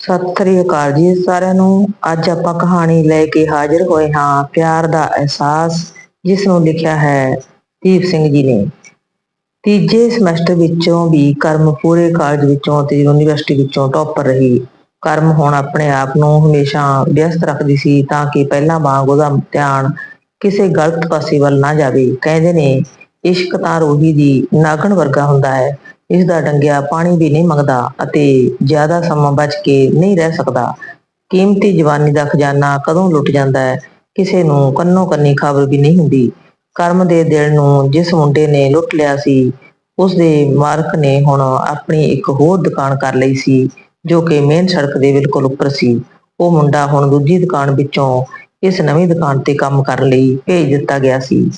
ਸਤਿ ਸ੍ਰੀ ਅਕਾਲ ਜੀ ਸਾਰਿਆਂ ਨੂੰ। ਅੱਜ ਆਪਾਂ ਕਹਾਣੀ ਲੈ ਕੇ ਹਾਜ਼ਰ ਹੋਏ ਹਾਂ ਪਿਆਰ ਦਾ ਅਹਿਸਾਸ, ਜਿਸ ਨੂੰ ਲਿਖਿਆ ਹੈ ਦੀਪ ਸਿੰਘ ਜੀ ਨੇ। ਤੀਜੇ ਸਮੈਸਟਰ ਵਿੱਚੋਂ ਵੀ ਕਰਮ ਪੂਰੇ ਕਾਲਜ ਵਿੱਚੋਂ ਤੇ ਯੂਨੀਵਰਸਿਟੀ ਵਿੱਚੋਂ ਟੌਪਰ ਰਹੀ। ਕਰਮ ਹੁਣ ਆਪਣੇ ਆਪ ਨੂੰ ਹਮੇਸ਼ਾ ਵਿਅਸਤ ਰੱਖਦੀ ਸੀ ਤਾਂ ਕਿ ਪਹਿਲਾਂ ਵਾਂਗ ਉਹਦਾ ਧਿਆਨ ਕਿਸੇ ਗਲਤ ਪਾਸੇ ਵੱਲ ਨਾ ਜਾਵੇ। ਕਹਿੰਦੇ ਨੇ, ਇਸ਼ਕ ਤਾਂ ਰੋਹੀ ਦੀ ਨਾਗਣ ਵਰਗਾ ਹੁੰਦਾ ਹੈ। ਇਸ ਦਾ ਡੰਗਿਆ ਪਾਣੀ ਵੀ ਨਹੀਂ ਮੰਗਦਾ ਅਤੇ ਜ਼ਿਆਦਾ ਸਮਾਂ ਬਚ ਕੇ ਨਹੀਂ ਰਹਿ ਸਕਦਾ। ਕੀਮਤੀ ਜਵਾਨੀ ਦਾ ਖਜ਼ਾਨਾ ਕਦੋਂ ਲੁੱਟ ਜਾਂਦਾ ਹੈ? ਕਿਸੇ ਨੂੰ ਕੰਨੋ ਕੰਨੀ ਖਬਰ ਵੀ ਨਹੀਂ ਹੁੰਦੀ। ਕਰਮ ਦੇ ਦਿਲ ਨੂੰ ਜਿਸ ਮੁੰਡੇ ਨੇ ਲੁੱਟ ਲਿਆ ਸੀ ਉਸ ਦੇ ਮਾਲਕ ਨੇ ਹੁਣ ਆਪਣੀ ਇੱਕ ਹੋਰ ਦੁਕਾਨ ਕਰ ਲਈ ਸੀ, ਜੋ ਕਿ ਮੇਨ ਸੜਕ ਦੇ ਬਿਲਕੁਲ ਉੱਪਰ ਸੀ। ਉਹ ਮੁੰਡਾ ਹੁਣ ਦੂਜੀ ਦੁਕਾਨ ਵਿੱਚੋਂ ਇਸ ਨਵੀਂ ਦੁਕਾਨ ਤੇ ਕੰਮ ਕਰਨ ਲਈ ਭੇਜ ਦਿੱਤਾ ਗਿਆ ਸੀ।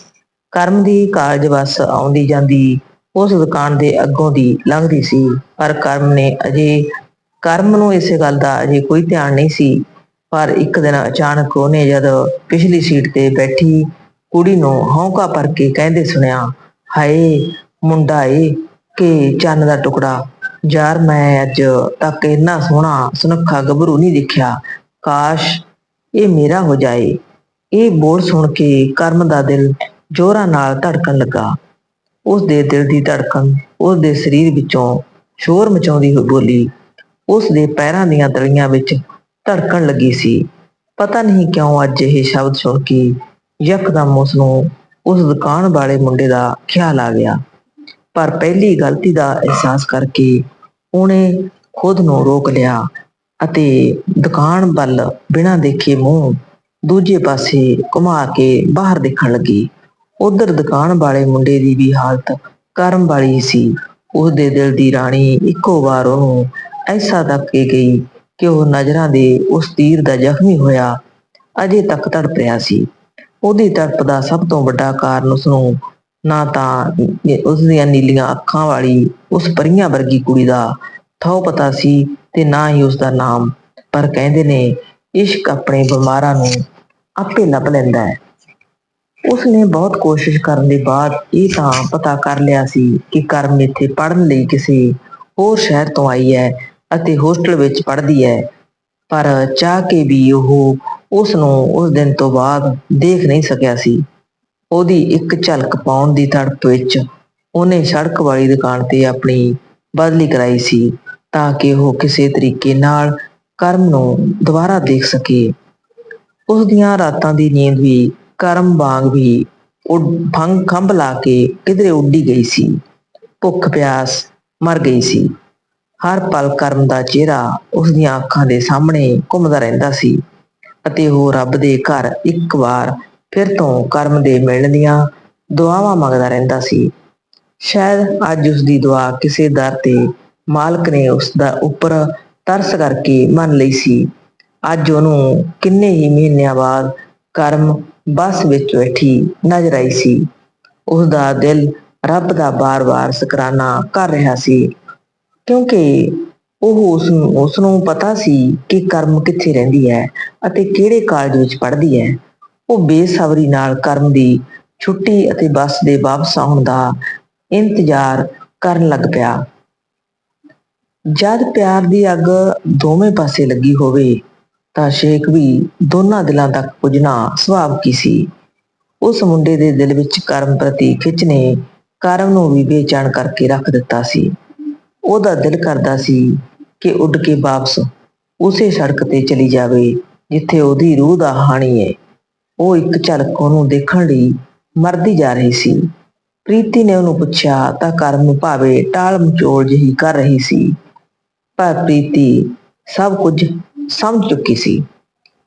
ਕਰਮ ਦੀ ਕਾਰਜ ਬੱਸ ਆਉਂਦੀ ਜਾਂਦੀ ਉਸ ਦੁਕਾਨ ਦੇ ਅੱਗੋਂ ਦੀ ਲੰਘਦੀ ਸੀ। ਪਰ ਕਰਮ ਨੇ ਅਜੇ, ਕਰਮ ਨੂੰ ਇਸੇ ਗੱਲ ਦਾ ਅਜੇ ਕੋਈ ਧਿਆਨ ਨਹੀਂ ਸੀ। ਪਰ ਇੱਕ ਦਿਨ ਅਚਾਨਕ ਉਹਨੇ ਜਦ ਪਿਛਲੀ ਸੀਟ ਤੇ ਬੈਠੀ ਕੁੜੀ ਨੂੰ ਹੌਂਕਾ ਭਰ ਕੇ ਕਹਿੰਦੇ ਸੁਣਿਆ, ਹਾਏ, ਮੁੰਡਾ ਏ, ਕਿ ਚੰਨ ਦਾ ਟੁਕੜਾ। ਯਾਰ, ਮੈਂ ਅੱਜ ਤੱਕ ਇੰਨਾ ਸੋਹਣਾ, ਸੁਨੱਖਾ ਗੱਭਰੂ ਨਹੀਂ ਦੇਖਿਆ। ਕਾਸ਼ ਇਹ ਮੇਰਾ ਹੋ ਜਾਏ। ਇਹ ਬੋਲ ਸੁਣ ਕੇ ਕਰਮ ਦਾ ਦਿਲ ਜ਼ੋਰਾਂ ਨਾਲ ਧੜਕਣ ਲੱਗਾ। ਉਸ ਦੇ ਦਿਲ ਦੀ ਧੜਕਣ ਉਸ ਦੇ ਸਰੀਰ ਵਿੱਚੋਂ ਸ਼ੋਰ ਮਚਾਉਂਦੀ ਹੋਈ ਬੋਲੀ ਉਸ ਦੇ ਪੈਰਾਂ ਦੀਆਂ ਤਲੀਆਂ ਵਿੱਚ ਧੜਕਣ ਲੱਗੀ ਸੀ। ਪਤਾ ਨਹੀਂ ਕਿਉਂ ਅੱਜ ਇਹ ਸ਼ਬਦ ਸੁਣ ਕੇ ਯਕਦਮ ਉਸ ਨੂੰ ਉਸ ਦੁਕਾਨ ਵਾਲੇ ਮੁੰਡੇ ਦਾ ਖਿਆਲ ਆ ਗਿਆ। ਪਰ ਪਹਿਲੀ ਗਲਤੀ ਦਾ ਅਹਿਸਾਸ ਕਰਕੇ ਉਹਨੇ ਖੁਦ ਨੂੰ ਰੋਕ ਲਿਆ ਅਤੇ ਦੁਕਾਨ ਵੱਲ ਬਿਨਾਂ ਦੇਖੇ ਮੂੰਹ ਦੂਜੇ ਪਾਸੇ ਘੁਮਾ ਕੇ ਬਾਹਰ ਦੇਖਣ ਲੱਗੀ। ਉਧਰ ਦੁਕਾਨ ਵਾਲੇ ਮੁੰਡੇ ਦੀ ਵੀ ਹਾਲਤ ਕਰਮ ਵਾਲੀ ਸੀ। ਉਸ ਦੇ ਦਿਲ ਦੀ ਰਾਣੀ ਇੱਕੋ ਵਾਰ ਉਹਨੂੰ ਐਸਾ ਤੱਕ ਗਈ ਕਿ ਉਹ ਨਜ਼ਰਾਂ ਦੇ ਉਸ ਤੀਰ ਦਾ ਜ਼ਖਮੀ ਹੋਇਆ ਅਜੇ ਤੱਕ ਤੜਪ ਰਿਹਾ ਸੀ। ਉਹਦੀ ਤੜਪ ਦਾ ਸਭ ਤੋਂ ਵੱਡਾ ਕਾਰਨ ਉਸ ਨੂੰ ਨਾ ਤਾਂ ਉਸ ਦੀਆਂ ਨੀਲੀਆਂ ਅੱਖਾਂ ਵਾਲੀ ਉਸ ਪਰੀਆਂ ਵਰਗੀ ਕੁੜੀ ਦਾ ਥੋ ਪਤਾ ਸੀ ਤੇ ਨਾ ਹੀ ਉਸ ਦਾ ਨਾਮ, ਪਰ ਕਹਿੰਦੇ ਨੇ, ਇਸ਼ਕ ਆਪਣੇ ਬਿਮਾਰਾਂ ਨੂੰ ਆਪੇ ਲੱਭ ਲੈਂਦਾ ਹੈ। ਉਸਨੇ ਬਹੁਤ ਕੋਸ਼ਿਸ਼ ਕਰਨ ਦੇ ਬਾਅਦ ਇਹ ਤਾਂ ਪਤਾ ਕਰ ਲਿਆ ਸੀ ਕਿ ਕਰਮ ਇੱਥੇ ਪੜ੍ਹਨ ਲਈ ਕਿਸੇ ਹੋਰ ਸ਼ਹਿਰ ਤੋਂ ਆਈ ਹੈ ਅਤੇ ਹੋਸਟਲ ਵਿੱਚ ਪੜ੍ਹਦੀ ਹੈ। ਪਰ ਚਾਹ ਕੇ ਵੀ ਉਹ ਉਸ ਨੂੰ ਉਸ ਦਿਨ ਤੋਂ ਬਾਅਦ ਦੇਖ ਨਹੀਂ ਸਕਿਆ ਸੀ। ਉਹਦੀ ਇੱਕ ਝਲਕ ਪਾਉਣ ਦੀ ਤੜਪ ਵਿੱਚ ਉਹਨੇ ਸੜਕ ਵਾਲੀ ਦੁਕਾਨ ਤੇ ਆਪਣੀ ਬਦਲੀ ਕਰਾਈ ਸੀ ਤਾਂ ਕਿ ਉਹ ਕਿਸੇ ਤਰੀਕੇ ਨਾਲ ਕਰਮ ਨੂੰ ਦੁਬਾਰਾ ਦੇਖ ਸਕੇ। ਉਸ ਦੀਆਂ ਰਾਤਾਂ ਦੀ ਨੀਂਦ ਵੀ ਕਰਮ ਵਾਂਗ ਵੀ ਉੱਡ ਫੰਗ ਖੰਭ ਲਾ ਕੇ ਕਿਧਰੇ ਉੱਡੀ ਗਈ ਸੀ। ਭੁੱਖ ਪਿਆਸ ਮਰ ਗਈ ਸੀ। ਹਰ ਪਲ ਕਰਮ ਦਾ ਚਿਹਰਾ ਉਸ ਦੀਆਂ ਅੱਖਾਂ ਦੇ ਸਾਹਮਣੇ ਘੁੰਮਦਾ ਰਹਿੰਦਾ ਸੀ ਅਤੇ ਉਹ ਰੱਬ ਦੇ ਘਰ ਇੱਕ ਵਾਰ ਫਿਰ ਤੋਂ ਕਰਮ ਦੇ ਮਿਲਣ ਦੀਆਂ ਦੁਆਵਾਂ ਮੰਗਦਾ ਰਹਿੰਦਾ ਸੀ। ਸ਼ਾਇਦ ਅੱਜ ਉਸ ਦੀ ਦੁਆ ਕਿਸੇ ਦਰ ਤੇ ਮਾਲਕ ਨੇ ਉਸ ਦਾ ਉੱਪਰ ਤਰਸ ਕਰਕੇ ਮੰਨ ਲਈ ਸੀ। ਅੱਜ ਉਹਨੂੰ ਕਿੰਨੇ ਹੀ ਮਹੀਨਿਆਂ ਬਾਅਦ ਕਰਮ ਬੱਸ ਵਿੱਚ ਬੈਠੀ ਨਜ਼ਰ ਆਈ ਸੀ। ਉਸ ਦਾ ਦਿਲ ਰੱਬ ਦਾ ਬਾਰ-ਬਾਰ ਸਕਰਾਨਾ ਕਰ ਰਿਹਾ ਸੀ, ਕਿਉਂਕਿ ਉਹ ਉਸ ਨੂੰ ਉਸ ਨੂੰ ਪਤਾ ਸੀ ਕਿ ਕਰਮ ਕਿੱਥੇ ਰਹਿੰਦੀ ਹੈ ਅਤੇ ਕਿਹੜੇ ਕਾਲਜ ਵਿੱਚ ਪੜ੍ਹਦੀ ਹੈ। ਉਹ ਬੇਸਬਰੀ ਨਾਲ ਕਰਮ ਦੀ ਛੁੱਟੀ ਅਤੇ ਬੱਸ ਦੇ ਵਾਪਸ ਆਉਣ ਦਾ ਇੰਤਜ਼ਾਰ ਕਰਨ ਲੱਗ ਪਿਆ। ਜਦ ਪਿਆਰ ਦੀ ਅੱਗ ਦੋਵੇਂ ਪਾਸੇ ਲੱਗੀ ਹੋਵੇ ਤਾਂ ਸ਼ੇਕ ਵੀ ਦੋਨਾਂ ਦਿਲਾਂ ਤੱਕ ਪੁੱਜਣਾ ਸੁਭਾਵਿਕ ਸੀ। ਉਸ ਮੁੰਡੇ ਦੇ ਦਿਲ ਵਿੱਚ ਕਰਮ ਪ੍ਰਤੀ ਖਿੱਚ ਨੇ ਕਰਮ ਨੂੰ ਵੀ ਬੇਚੈਨ ਕਰਕੇ ਰੱਖ ਦਿੱਤਾ ਸੀ। ਉਹਦਾ ਦਿਲ ਕਰਦਾ ਸੀ ਕਿ ਉੱਡ ਕੇ ਵਾਪਸ ਉਸੇ ਸੜਕ ਤੇ ਚਲੀ ਜਾਵੇ, ਜਿੱਥੇ ਉਹਦੀ ਰੂਹ ਦਾ ਹਾਣੀ ਹੈ ਉਹ ਇੱਕ ਝਲਕ ਉਹਨੂੰ ਦੇਖਣ ਲਈ ਮਰਦੀ ਜਾ ਰਹੀ ਸੀ। ਪ੍ਰੀਤੀ ਨੇ ਉਹਨੂੰ ਪੁੱਛਿਆ ਤਾਂ ਕਰਮ ਨੂੰ ਭਾਵੇਂ ਟਾਲ ਮਚੋਲ ਜਿਹੀ ਕਰ ਰਹੀ ਸੀ। ਪਰ ਪ੍ਰੀਤੀ ਸਭ ਕੁਝ ਸਮਝ ਚੁੱਕੀ ਸੀ।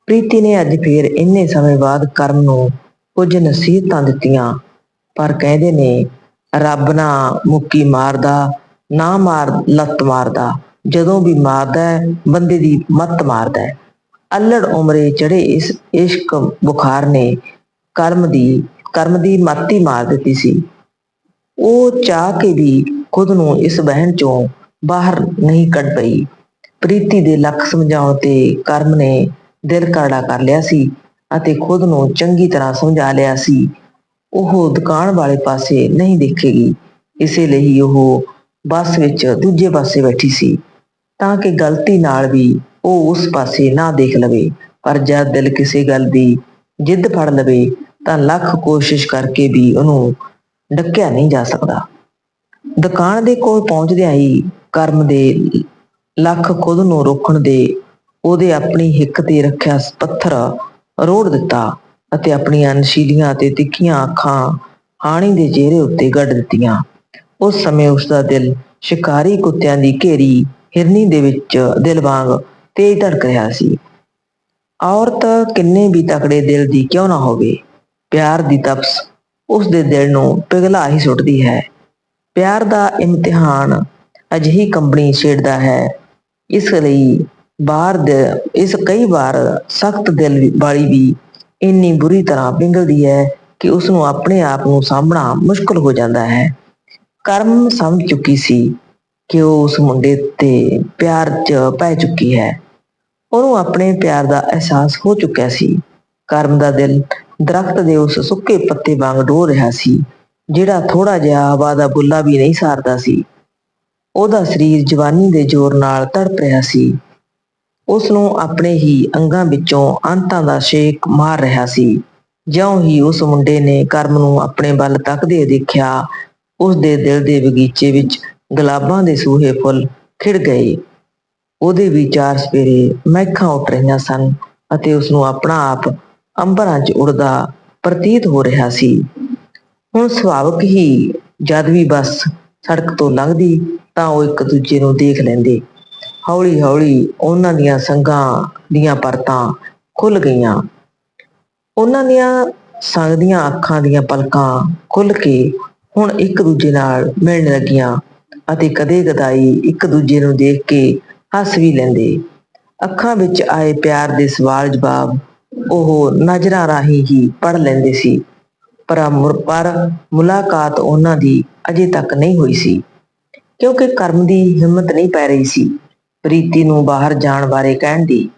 ਪ੍ਰੀਤੀ ਨੇ ਅੱਜ ਫੇਰ ਇੰਨੇ ਸਮੇਂ ਬਾਅਦ ਕਰਮ ਨੂੰ ਕੁਝ ਨਸੀਹਤਾਂ ਦਿੱਤੀਆਂ, ਪਰ ਕਹਿੰਦੇ ਨੇ, ਰੱਬ ਨਾ ਮੁੱਕੀ ਮਾਰਦਾ, ਨਾ ਮਾਰ, ਲੱਤ ਮਾਰਦਾ। ਜਦੋਂ ਵੀ ਮਾਰਦਾ ਬੰਦੇ ਦੀ ਮੱਤ ਮਾਰਦਾ ਹੈ। ਅਲੜ ਉਮਰੇ ਚੜੇ ਇਸ ਇਸ਼ਕ ਬੁਖਾਰ ਨੇ ਕਰਮ ਦੀ ਕਰਮ ਦੀ ਮਾਤੀ ਮਾਰ ਦਿੱਤੀ ਸੀ। ਉਹ ਚਾਹ ਕੇ ਵੀ ਖੁਦ ਨੂੰ ਇਸ ਬਹਿਣ ਚੋਂ ਬਾਹਰ ਨਹੀਂ ਕੱਢ ਪਈ। ਪ੍ਰੀਤੀ ਦੇ ਲੱਖ ਸਮਝਾਉਣ ਤੇ ਕਰਮ ਨੇ ਦਿਲ ਕਰੜਾ ਕਰ ਲਿਆ ਸੀ ਅਤੇ ਖੁਦ ਨੂੰ ਚੰਗੀ ਤਰ੍ਹਾਂ ਸਮਝਾ ਲਿਆ ਸੀ। ਉਹ ਦੁਕਾਨ ਵਾਲੇ ਪਾਸੇ ਨਹੀਂ ਦੇਖੇਗੀ। ਇਸੇ ਲਈ ਉਹ ਬੱਸ ਵਿੱਚ ਦੂਜੇ ਪਾਸੇ ਬੈਠੀ ਸੀ। ਤਾਂ ਕਿ ਗਲਤੀ ਨਾਲ ਵੀ ਉਹ ਉਸ ਪਾਸੇ ਨਾ ਦੇਖ ਲਵੇ। ਪਰ ਜਦ ਦਿਲ ਕਿਸੇ ਗੱਲ ਦੀ ਜਿੱਦ ਫੜ ਲਵੇ, ਤਾਂ ਲੱਖ ਕੋਸ਼ਿਸ਼ ਕਰਕੇ ਵੀ ਉਹਨੂੰ ਡੱਕਿਆ ਨਹੀਂ ਜਾ ਸਕਦਾ। ਦੁਕਾਨ ਦੇ ਕੋਲ ਪਹੁੰਚਦਿਆਂ ਹੀ ਕਰਮ ਦੇ ਲੱਖ ਖੁਦ ਨੂੰ ਰੋਕਣ ਦੇ ਉਹਦੇ ਆਪਣੀ ਹਿੱਕ ਤੇ ਰੱਖਿਆ ਪੱਥਰ ਰੋੜ ਦਿੱਤਾ ਅਤੇ ਆਪਣੀਆਂ ਨਸ਼ੀਲੀਆਂ ਅਤੇ ਤਿੱਖੀਆਂ ਅੱਖਾਂ ਹਾਣੀ ਦੇ ਚਿਹਰੇ ਉੱਤੇ ਗੱਡ ਦਿੱਤੀਆਂ। ਉਸ ਸਮੇਂ ਉਸ ਦਾ ਦਿਲ ਸ਼ਿਕਾਰੀ ਕੁੱਤਿਆਂ ਦੀ ਘੇਰੀ ਹਿਰਨੀ ਦੇ ਵਿੱਚ ਦਿਲ ਵਾਂਗ ਤੇਜ਼ ਧੜਕ ਰਿਹਾ ਸੀ। ਔਰਤ, ਕਿੰਨੇ ਵੀ ਤਕੜੇ ਦਿਲ ਦੀ ਕਿਉਂ ਨਾ ਹੋਵੇ? ਪਿਆਰ ਦੀ ਤਪਸ ਉਸ ਦੇ ਦਿਲ ਨੂੰ ਪਿਘਲਾ ਹੀ ਸੁੱਟਦੀ ਹੈ। ਪਿਆਰ ਦਾ ਇਮਤਿਹਾਨ ਅਜਿਹੀ ਕੰਬਣੀ ਛੇੜਦਾ ਹੈ ਇਸ ਲਈ ਬਾਹਰ ਦੇ, ਇਸ ਕਈ ਵਾਰ ਸਖਤ ਦਿਲ ਵਾਲੀ ਵੀ ਇੰਨੀ ਬੁਰੀ ਤਰ੍ਹਾਂ ਪਿੰਗਲਦੀ ਹੈ ਕਿ ਉਸ ਨੂੰ ਆਪਣੇ ਆਪ ਨੂੰ ਸਾਂਭਣਾ ਮੁਸ਼ਕਲ ਹੋ ਜਾਂਦਾ ਹੈ। ਕਰਮ ਸਮਝ ਚੁੱਕੀ ਸੀ ਕਿ ਉਹ ਉਸ ਮੁੰਡੇ ਤੇ ਪਿਆਰ 'ਚ ਪੈ ਚੁੱਕੀ ਹੈ। ਉਹਨੂੰ ਆਪਣੇ ਪਿਆਰ ਦਾ ਅਹਿਸਾਸ ਹੋ ਚੁੱਕਿਆ ਸੀ। ਕਰਮ ਦਾ ਦਿਲ ਦਰਖਤ ਦੇ ਉਸ ਸੁੱਕੇ ਪੱਤੇ ਵਾਂਗ ਡੋਲ ਰਿਹਾ ਸੀ, ਜਿਹੜਾ ਥੋੜਾ ਜਿਹਾ ਹਵਾ ਦਾ ਬੁੱਲਾ ਵੀ ਨਹੀਂ ਸਾਰਦਾ ਸੀ। ਉਹਦਾ ਸਰੀਰ ਜਵਾਨੀ ਦੇ ਜ਼ੋਰ ਨਾਲ ਤੜਪ ਰਿਹਾ ਸੀ। ਉਸ ਨੂੰ ਆਪਣੇ ਹੀ ਅੰਗਾਂ ਵਿੱਚੋਂ ਅੰਤਾਂ ਦਾ ਸ਼ੇਕ ਮਾਰ ਰਿਹਾ ਸੀ। ਜਿਉਂ ਹੀ ਉਸ ਮੁੰਡੇ ਨੇ ਕਰਮ ਨੂੰ ਆਪਣੇ ਵੱਲ ਤੱਕਦੇ ਦੇਖਿਆ ਉਸ ਦੇ ਦਿਲ ਦੇ ਬਗੀਚੇ ਵਿੱਚ ਗੁਲਾਬਾਂ ਦੇ ਸੂਹੇ ਫੁੱਲ ਖਿੜ ਗਏ। ਉਹਦੇ ਵੀ ਚਾਰ ਸਪੇਰੇ ਮਹਿਕਾਂ ਉੱਠ ਰਹੀਆਂ ਸਨ ਅਤੇ ਉਸ ਨੂੰ ਆਪਣਾ ਆਪ ਅੰਬਰਾਂ 'ਚ ਉੜਦਾ ਪ੍ਰਤੀਤ ਹੋ ਰਿਹਾ ਸੀ। ਹੁਣ ਸੁਭਾਵਕ ਹੀ ਜਦ ਵੀ ਬੱਸ ਸੜਕ ਤੋਂ ਲੰਘਦੀ ਤਾਂ ਉਹ ਇੱਕ ਦੂਜੇ ਨੂੰ ਦੇਖ ਲੈਂਦੇ। ਹੌਲੀ ਹੌਲੀ ਉਹਨਾਂ ਦੀਆਂ ਸੰਗਾਂ ਦੀਆਂ ਪਰਤਾਂ ਖੁੱਲ ਗਈਆਂ। ਉਹਨਾਂ ਦੀਆਂ ਸੰਗਦੀਆਂ ਅੱਖਾਂ ਦੀਆਂ ਪਲਕਾਂ ਖੁੱਲ ਕੇ ਹੁਣ ਇੱਕ ਦੂਜੇ ਨਾਲ ਮਿਲਣ ਲੱਗੀਆਂ ਅਤੇ ਕਦੇ ਕਦਾਈ ਇੱਕ ਦੂਜੇ ਨੂੰ ਦੇਖ ਕੇ ਹੱਸ ਵੀ ਲੈਂਦੇ। ਅੱਖਾਂ ਵਿੱਚ ਆਏ ਪਿਆਰ ਦੇ ਸਵਾਲ ਜਵਾਬ ਉਹ ਨਜ਼ਰਾਂ ਰਾਹੀਂ ਹੀ ਪੜ ਲੈਂਦੇ ਸੀ। ਪਰ ਮੁਲਾਕਾਤ ਉਹਨਾਂ ਦੀ ਅਜੇ ਤੱਕ ਨਹੀਂ ਹੋਈ ਸੀ, ਕਿਉਂਕਿ ਕਰਮ ਦੀ ਹਿੰਮਤ ਨਹੀਂ ਪੈ ਰਹੀ ਸੀ। ਪ੍ਰੀਤੀ ਨੂੰ ਬਾਹਰ ਜਾਣ ਬਾਰੇ ਕਹਿਣ ਦੀ,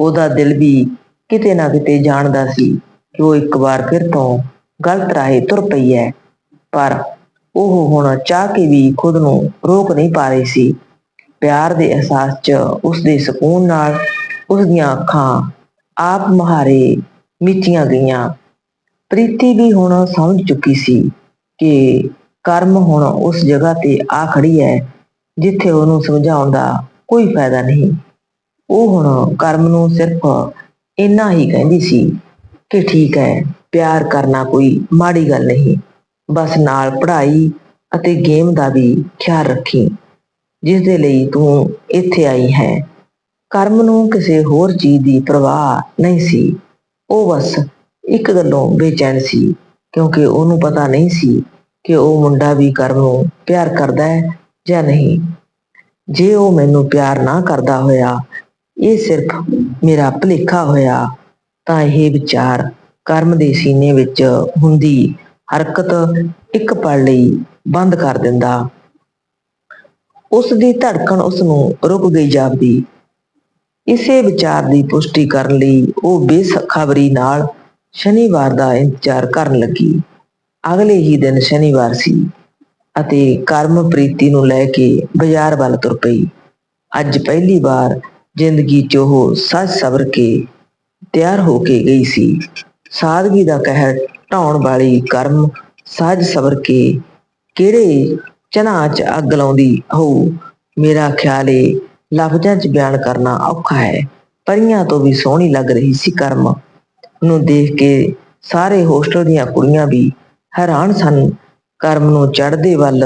ਉਹਦਾ ਦਿਲ ਵੀ ਕਿਤੇ ਨਾ ਕਿਤੇ ਜਾਣਦਾ ਸੀ ਕਿ ਉਹ ਇੱਕ ਵਾਰ ਫਿਰ ਤੋਂ ਗਲਤ ਰਾਹੇ ਤੁਰ ਪਈ ਹੈ। ਪਰ ਉਹ ਹੁਣ ਚਾਹ ਕੇ ਵੀ ਖੁਦ ਨੂੰ ਰੋਕ ਨਹੀਂ ਪਾ ਰਹੀ ਸੀ। ਪਿਆਰ ਦੇ ਅਹਿਸਾਸ 'ਚ ਉਸ ਦੇ ਸਕੂਨ ਨਾਲ ਉਸ ਦੀਆਂ ਅੱਖਾਂ ਆਪ ਮਹਾਰੇ ਮੀਚੀਆਂ ਗਈਆਂ। ਪ੍ਰੀਤੀ ਵੀ ਹੁਣ ਸਮਝ ਚੁੱਕੀ ਸੀ ਕਿ ਕਰਮ ਹੁਣ ਉਸ ਜਗ੍ਹਾ ਤੇ ਆ ਖੜੀ ਹੈ, ਜਿੱਥੇ ਉਹਨੂੰ ਸਮਝਾਉਣ ਦਾ ਕੋਈ ਫਾਇਦਾ ਨਹੀਂ। ਉਹ ਹੁਣ ਕਰਮ ਨੂੰ ਸਿਰਫ ਇੰਨਾ ਹੀ ਕਹਿੰਦੀ ਸੀ ਕਿ ਠੀਕ ਹੈ, ਪਿਆਰ ਕਰਨਾ ਕੋਈ ਮਾੜੀ ਗੱਲ ਨਹੀਂ। ਬਸ ਨਾਲ ਪੜ੍ਹਾਈ ਅਤੇ ਗੇਮ ਦਾ ਵੀ ਖਿਆਲ ਰੱਖੀ ਜਿਸ ਦੇ ਲਈ ਤੂੰ ਇੱਥੇ ਆਈ ਹੈ। ਕਰਮ ਨੂੰ ਕਿਸੇ ਹੋਰ ਚੀਜ਼ ਦੀ ਪਰਵਾਹ ਨਹੀਂ ਸੀ। ਉਹ ਬਸ ਇੱਕ ਗੱਲੋਂ ਬੇਚੈਨ ਸੀ, ਕਿਉਂਕਿ ਉਹਨੂੰ ਪਤਾ ਨਹੀਂ ਸੀ ਕਿ ਉਹ ਮੁੰਡਾ ਵੀ ਕਰਮ ਨੂੰ ਪਿਆਰ ਕਰਦਾ ਹੈ ਜਾਂ ਨਹੀਂ। ਜੇ ਉਹ ਮੈਨੂੰ ਪਿਆਰ ਨਾ ਕਰਦਾ ਹੋਇਆ, ਇਹ ਸਿਰਫ ਮੇਰਾ ਭੁਲੇਖਾ ਹੋਇਆ, ਤਾਂ ਇਹ ਵਿਚਾਰ ਕਰਮ ਦੇ ਸੀਨੇ ਵਿੱਚ ਹੁੰਦੀ ਹਰਕਤ ਇੱਕ ਪਲ ਲਈ ਬੰਦ ਕਰ ਦਿੰਦਾ। ਉਸ ਦੀ ਧੜਕਣ ਉਸ ਨੂੰ ਰੁਕ ਗਈ ਜਾਪਦੀ। ਇਸੇ ਵਿਚਾਰ ਦੀ ਪੁਸ਼ਟੀ ਕਰਨ ਲਈ ਉਹ ਬੇਸਖਬਰੀ ਨਾਲ ਸ਼ਨੀਵਾਰ ਦਾ ਇੰਤਜ਼ਾਰ ਕਰਨ ਲੱਗੀ। ਅਗਲੇ ਹੀ ਦਿਨ ਸ਼ਨੀਵਾਰ ਸੀ ਅਤੇ ਕਰਮ ਪ੍ਰੀਤੀ ਨੂੰ ਲੈ ਕੇ ਬਾਜ਼ਾਰ ਵੱਲ ਤੁਰ ਪਈ। ਅੱਜ ਪਹਿਲੀ ਵਾਰ ਜ਼ਿੰਦਗੀ 'ਚ ਉਹ ਸੱਜ ਸਵਰ ਕੇ ਤਿਆਰ ਹੋ ਕੇ ਗਈ ਸੀ। ਸਾਦਗੀ ਦਾ ਕਹਿਰ ਢਾਉਣ ਵਾਲੀ ਕਰਮ ਸੱਜ ਸਵਰ ਕੇ ਕਿਹੜੇ ਚਨਾਂ 'ਚ ਅੱਗ ਲਾਉਂਦੀ ਹੋਊ ਮੇਰਾ ਖਿਆਲ ਏ ਲਫ਼ਜ਼ਾਂ 'ਚ ਬਿਆਨ ਕਰਨਾ ਔਖਾ ਹੈ। ਪਰੀਆਂ ਤੋਂ ਵੀ ਸੋਹਣੀ ਲੱਗ ਰਹੀ ਸੀ ਕਰਮ। ਨੂੰ ਦੇਖ ਕੇ ਸਾਰੇ ਹੋਸਟਲ ਦੀਆਂ ਕੁੜੀਆਂ ਵੀ ਹੈਰਾਨ ਸਨ। ਕਰਮ ਨੂੰ ਚੜ੍ਹਦੇ ਵੱਲ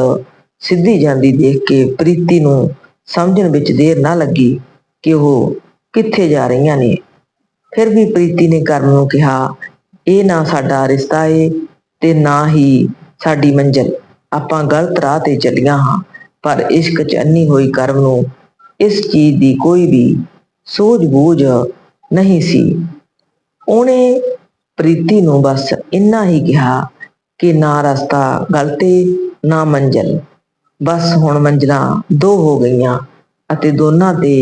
ਸਿੱਧੀ ਜਾਂਦੀ ਦੇਖ ਕੇ ਪ੍ਰੀਤੀ ਨੂੰ ਸਮਝਣ ਵਿੱਚ ਦੇਰ ਨਾ ਲੱਗੀ ਕਿ ਉਹ ਕਿੱਥੇ ਜਾ ਰਹੀਆਂ ਨੇ। ਫਿਰ ਵੀ ਪ੍ਰੀਤੀ ਨੇ ਕਰਮ ਨੂੰ ਕਿਹਾ, ਇਹ ਨਾ ਸਾਡਾ ਰਿਸ਼ਤਾ ਏ ਤੇ ਨਾ ਹੀ ਸਾਡੀ ਮੰਜ਼ਿਲ। ਆਪਾਂ ਗਲਤ ਰਾਹ ਤੇ ਚੱਲੀਆਂ ਹਾਂ, ਪਰ ਇਸ਼ਕ ਚ ਅੰਨੀ ਹੋਈ ਕਰਮ ਨੂੰ ਇਸ ਚੀਜ਼ ਦੀ ਕੋਈ ਵੀ ਸੋਝ ਬੂਝ ਨਹੀਂ ਸੀ। ਉਹਨੇ ਪ੍ਰੀਤੀ ਨੂੰ ਬਸ ਇੰਨਾ ਹੀ ਕਿਹਾ ਕਿ ਨਾ ਰਸਤਾ ਗਲਤ ਨਾ ਮੰਜ਼ਿਲ। ਬਸ ਹੁਣ ਮੰਜ਼ਲਾਂ ਦੋ ਹੋ ਗਈਆਂ ਅਤੇ ਦੋਨਾਂ ਤੇ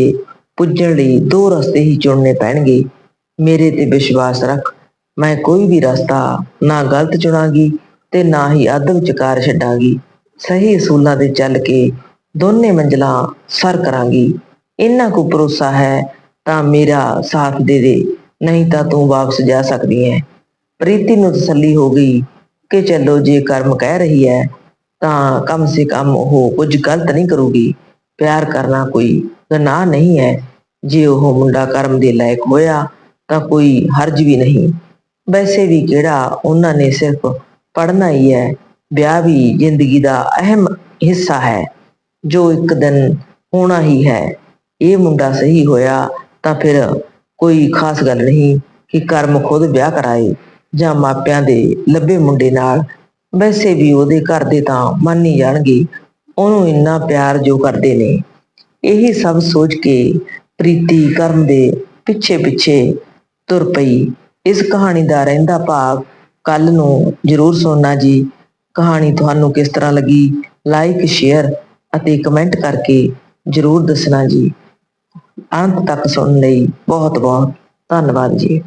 ਪੁੱਜਣ ਲਈ ਦੋ ਰਸਤੇ ਹੀ ਚੁਣਨੇ ਪੈਣਗੇ। ਮੇਰੇ ਤੇ ਵਿਸ਼ਵਾਸ ਰੱਖ, ਮੈਂ ਕੋਈ ਵੀ ਰਸਤਾ ਨਾ ਗਲਤ ਚੁਣਾਂਗੀ ਤੇ ਨਾ ਹੀ ਅੱਧ ਵਿਚਕਾਰ ਛੱਡਾਂਗੀ। ਸਹੀ ਅਸੂਲਾਂ ਤੇ ਚੱਲ ਕੇ ਦੋਨੇ ਮੰਜ਼ਲਾਂ ਸਰ ਕਰਾਂਗੀ। ਇੰਨਾ ਕੁ ਭਰੋਸਾ ਹੈ ਤਾਂ ਮੇਰਾ ਸਾਥ ਦੇ ਦੇ। ਨਹੀਂ ਤਾਂ ਤੂੰ ਵਾਪਸ ਜਾ ਸਕਦੀ ਹੈ। ਪ੍ਰੀਤੀ ਨੂੰ ਤਸੱਲੀ ਹੋ ਗਈ ਕਿ ਚਲੋ ਜੇ ਕਰਮ ਕਹਿ ਰਹੀ ਹੈ, ਤਾਂ ਕਮ ਸੇ ਕਮ ਉਹ ਕੁਝ ਗਲਤ ਨਹੀਂ ਕਰੂਗੀ। ਪਿਆਰ ਕਰਨਾ ਕੋਈ ਗੁਨਾਹ ਨਹੀਂ ਹੈ। ਜੇ ਉਹ ਮੁੰਡਾ ਕਰਮ ਦੇ ਲਾਇਕ ਹੋਇਆ, ਤਾਂ ਕੋਈ ਹਰਜ ਵੀ ਨਹੀਂ। ਵੈਸੇ ਵੀ ਕਿਹੜਾ ਉਹਨਾਂ ਨੇ ਸਿਰਫ ਪੜ੍ਹਨਾ ਹੀ ਹੈ। ਵਿਆਹ ਵੀ ਜ਼ਿੰਦਗੀ ਦਾ ਅਹਿਮ ਹਿੱਸਾ ਹੈ। ਜੋ ਇੱਕ ਦਿਨ ਹੋਣਾ ਹੀ ਹੈ। ਇਹ ਮੁੰਡਾ ਸਹੀ ਹੋਇਆ, ਤਾਂ ਫਿਰ ਕੋਈ ਖਾਸ ਗੱਲ ਨਹੀਂ ਕਿ ਕਰਮ ਖੁਦ ਵਿਆਹ ਕਰਾਏ ਜਾਂ ਮਾਪਿਆਂ ਦੇ ਲੱਭੇ ਮੁੰਡੇ ਨਾਲ। ਵੈਸੇ ਵੀ ਉਹਦੇ ਘਰ ਦੇ ਤਾਂ ਮੰਨ ਹੀ ਜਾਣਗੇ, ਉਹਨੂੰ ਇੰਨਾ ਪਿਆਰ ਜੋ ਕਰਦੇ ਨੇ। ਇਹੀ ਸਭ ਸੋਚ ਕੇ ਪ੍ਰੀਤੀ ਕਰਮ ਦੇ ਪਿੱਛੇ ਪਿੱਛੇ ਤੁਰ ਪਈ। ਇਸ ਕਹਾਣੀ ਦਾ ਰਹਿੰਦਾ ਭਾਗ ਕੱਲ ਨੂੰ ਜ਼ਰੂਰ ਸੁਣਨਾ ਜੀ। ਕਹਾਣੀ ਤੁਹਾਨੂੰ ਕਿਸ ਤਰ੍ਹਾਂ ਲੱਗੀ? ਲਾਈਕ ਸ਼ੇਅਰ ਅਤੇ ਕਮੈਂਟ ਕਰਕੇ ਜ਼ਰੂਰ ਦੱਸਣਾ ਜੀ। ਅੰਤ ਤੱਕ ਸੁਣਨ ਲਈ। ਬਹੁਤ ਬਹੁਤ ਧੰਨਵਾਦ ਜੀ।